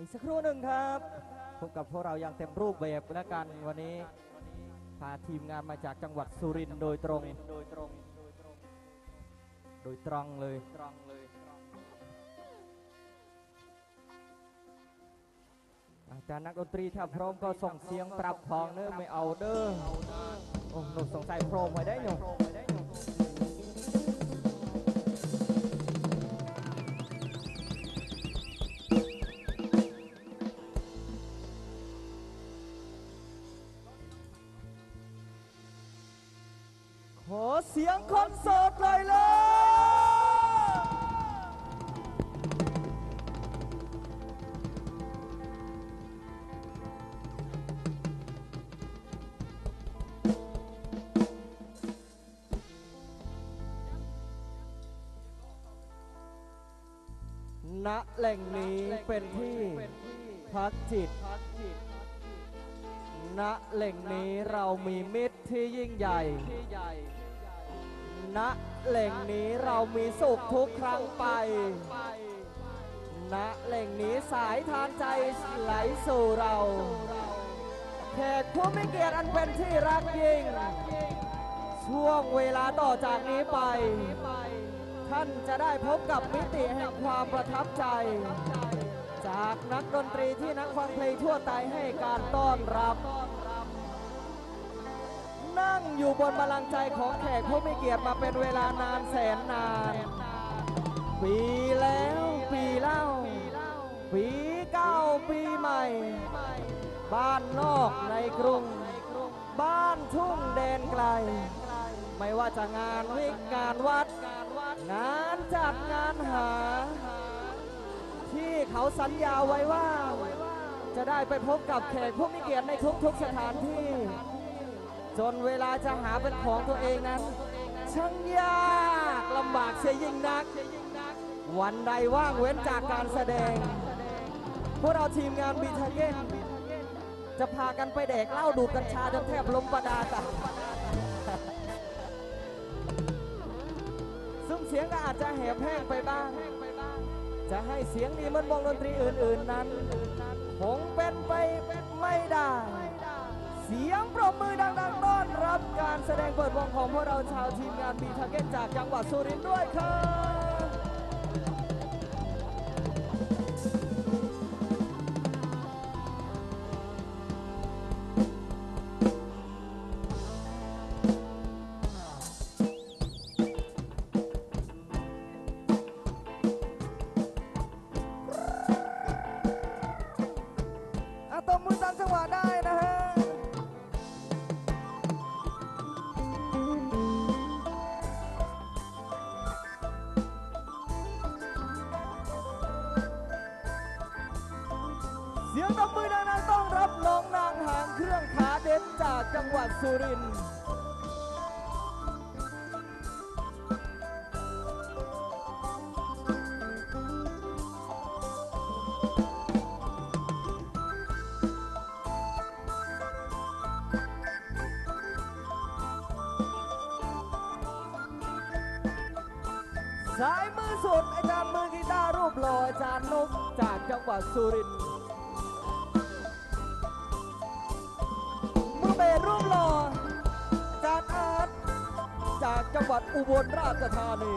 อีกสักครู่หนึ่งครับพบกับพวกเราอย่างเต็มรูปแบบแล้วกันวันนี้ พาทีมงานมาจากจังหวัดสุรินทร์โดยตรง โดยตรง โดยตรงเลยตรงเลยอาจารย์นักดนตรีถ้าพร้อมก็ส่งเสียงปรับพองเนื้อไม่เอาเด้อโอ้หนูสงสัยโพรมไว้ได้หนู สียงคอนเสิร์ตหน่อยเลยณแหล่งนี้เป็นที่พักจิต ณแหล่งนี้เรามีมิตรที่ยิ่งใหญ่ ณแหล่งนี้เรามีสุขทุกครั้งไปณแหล่งนี้สายทานใจไหลสู่เราแขกผู้มีเกียรติอันเป็นที่รักยิ่ง ช่วงเวลาต่อจากนี้ไป ท่านจะได้พบกับมิติแห่งความประทับใจ จากนักดนตรีที่นักฟังเพลงทั่วไตให้การต้อนรับ นั่งอยู่บนบัลลังก์ใจของแขกผู้มีเกียรติมาเป็นเวลานานแสนนาน ปีแล้วปีเล่า ปีเก้าปีใหม่ บ้านนอกในกรุง บ้านทุ่งแดนไกล ไม่ว่าจะงานวิกงานวัด งานจัดงานหา ที่เขาสัญญาไว้ว่า จะได้ไปพบกับแขกผู้มีเกียรติในทุกๆสถานที่ จนเวลาจะหาเป็นของตัวเองนั้น ช่างยากลำบากเสียยิ่งนัก วันใดว่างเว้นจากการแสดง พวกเราทีมงานบีทาเก้นจะพากันไปแดกเหล้าดูดกัญชาจนแทบล้มประดาตะซึ่งเสียงก็อาจจะแหบแห้งไปบ้าง จะให้เสียงดีเหมันวงดนตรีอื่น ๆนั้น คงเป็นไปไม่ได้ สียงปรบมือดังๆต้อนรับการแสดงเปิดวงของพวกเราชาวทีมงานบีทาเก็ตจากจังหวัดสุรินทร์ด้วยครับ จากจังหวัดสุรินทร์สายมือสุดอาจารย์มือกีตาร์รูปหล่ออาจารย์นกจากจังหวัดสุรินทร์ จังหวัดอุบลราชธานี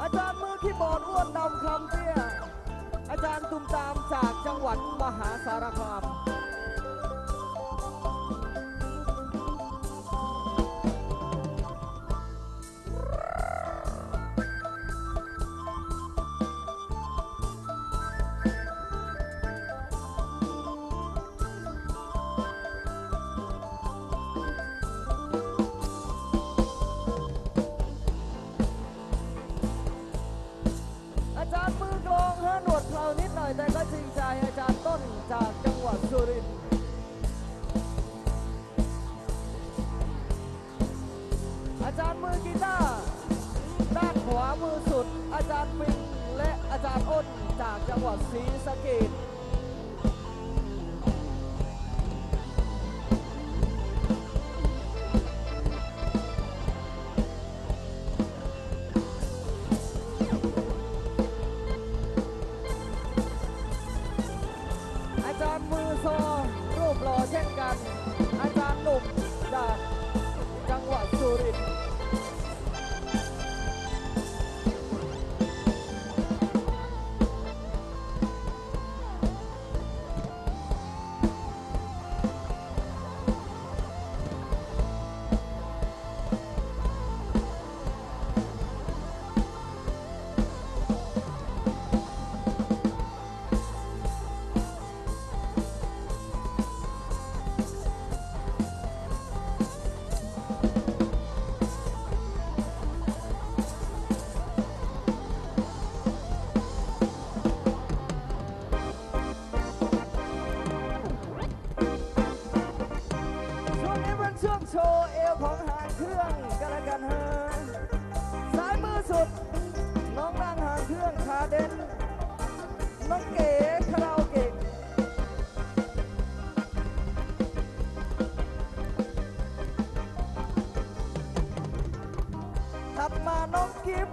อาจารย์มือคีย์บอดอ้วนดำคำเตี้ยอาจารย์ตุมตามจากจังหวัดมหาสารคาม จา ช่วงโชว์เอวของหางเครื่องกันและกันเฮซ้ายมือสุด น้องร่างหางเครื่องขาเด่นน้องเก๋คาราโอเกะถัดมาน้องกิฟ